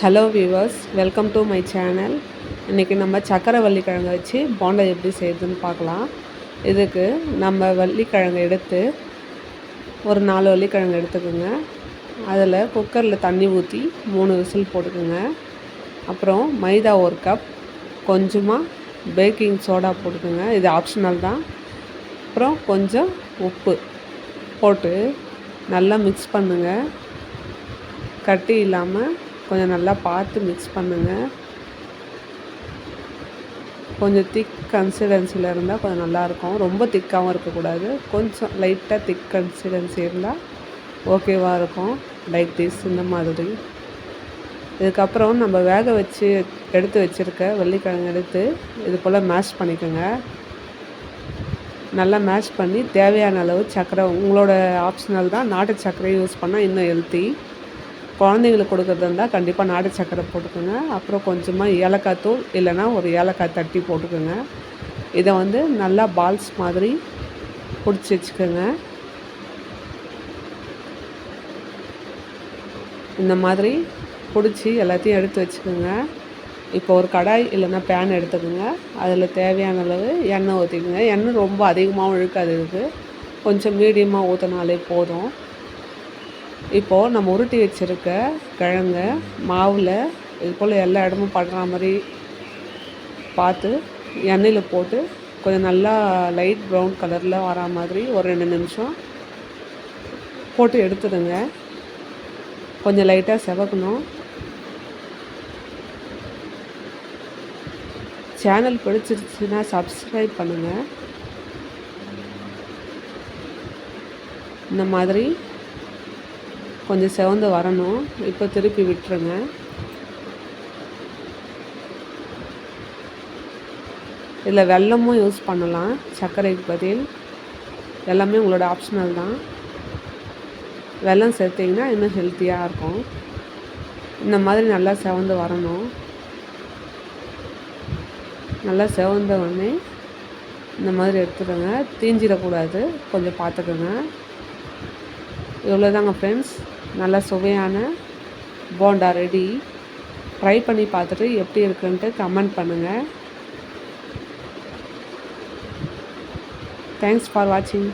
Hello viewers welcome to my channel இன்றைக்கி நம்ம சக்கரை வள்ளிக்கிழங்கு வச்சு போண்டா எப்படி செய்யுதுன்னு பார்க்கலாம். இதுக்கு நம்ம வள்ளிக்கிழங்கு எடுத்து ஒரு நாலு வள்ளிக்கிழங்கு எடுத்துக்கோங்க. அதில் குக்கரில் தண்ணி ஊற்றி மூணு விசில் போட்டுக்கோங்க. அப்புறம் மைதா ஒரு கப் கொஞ்சமாக பேக்கிங் சோடா போட்டுக்கோங்க. இது ஆப்ஷனல் தான். அப்புறம் கொஞ்சம் உப்பு போட்டு நல்லா மிக்ஸ் பண்ணுங்கள் கட்டி இல்லாமல் கொஞ்சம் நல்லா பார்த்து மிக்ஸ் பண்ணுங்கள் கொஞ்சம் திக் கன்சிடென்சியில் இருந்தால் கொஞ்சம் நல்லாயிருக்கும் ரொம்ப திக்காகவும் இருக்கக்கூடாது. கொஞ்சம் லைட்டாக திக் கன்சிடென்சி இருந்தால் ஓகேவாக இருக்கும். லைக் திஸ் இந்த மாதிரி. இதுக்கப்புறம் நம்ம வேக வச்சு எடுத்து வச்சுருக்க வெள்ளிக்கிழங்கு எடுத்து இது போல் மேஷ் பண்ணிக்கோங்க. நல்லா மேஷ் பண்ணி தேவையான அளவு சர்க்கரை உங்களோட ஆப்ஷனல் தான். நாட்டு சர்க்கரை யூஸ் பண்ணால் இன்னும் ஹெல்த்தி குழந்தைங்களுக்கு கொடுக்குறது இருந்தால் கண்டிப்பாக நாட்டு சர்க்கரை போட்டுக்கோங்க. அப்புறம் கொஞ்சமாக ஏலக்காய் தூள் இல்லைன்னா ஒரு ஏலக்காய் தட்டி போட்டுக்கோங்க. இதை வந்து நல்லா பால்ஸ் மாதிரி பிடிச்சி வச்சுக்கோங்க. இந்த மாதிரி பிடிச்சி எல்லாத்தையும் எடுத்து வச்சுக்கோங்க. இப்போ ஒரு கடாய் இல்லைன்னா பேன் எடுத்துக்கோங்க. அதில் தேவையான அளவு எண்ணெய் ஊற்றிக்கோங்க எண்ணெய் ரொம்ப அதிகமாகவும் இழுக்காது இருக்குது கொஞ்சம் மீடியமாக ஊற்றினாலே போதும். இப்போது நம்ம உருட்டி வச்சுருக்க கிழங்க மாவில் இது போல் எல்லா இடமும் படுற மாதிரி பார்த்து எண்ணெயில் போட்டு கொஞ்சம் நல்லா லைட் ப்ரௌன் கலரில் வரா மாதிரி ஒரு ரெண்டு நிமிஷம் போட்டு எடுத்துடுங்க. கொஞ்சம் லைட்டாக செவக்கணும். சேனல் பிடிச்சிருச்சுன்னா சப்ஸ்கிரைப் பண்ணுங்கள் இந்த மாதிரி கொஞ்சம் செவந்து வரணும். இப்போ திருப்பி விட்டுருங்க. இதில் வெல்லமும் யூஸ் பண்ணலாம். சர்க்கரைக்கு பதில். எல்லாமே உங்களோட ஆப்ஷனல் தான். வெல்லம் சேர்த்திங்கன்னா இன்னும் ஹெல்த்தியாக இருக்கும். இந்த மாதிரி நல்லா செவந்து வரணும். நல்லா செவந்த உடனே இந்த மாதிரி எடுத்துக்கோங்க. தீஞ்சிடக்கூடாது. கொஞ்சம் பார்த்துக்கோங்க. இவ்வளோதாங்க ஃப்ரெண்ட்ஸ் நல்லா சுவையான போண்டா ரெடி. ட்ரை பண்ணி பார்த்துட்டு எப்படி இருக்குன்ட்டு கமெண்ட் பண்ணுங்கள் தேங்க்ஸ் ஃபார் வாட்சிங்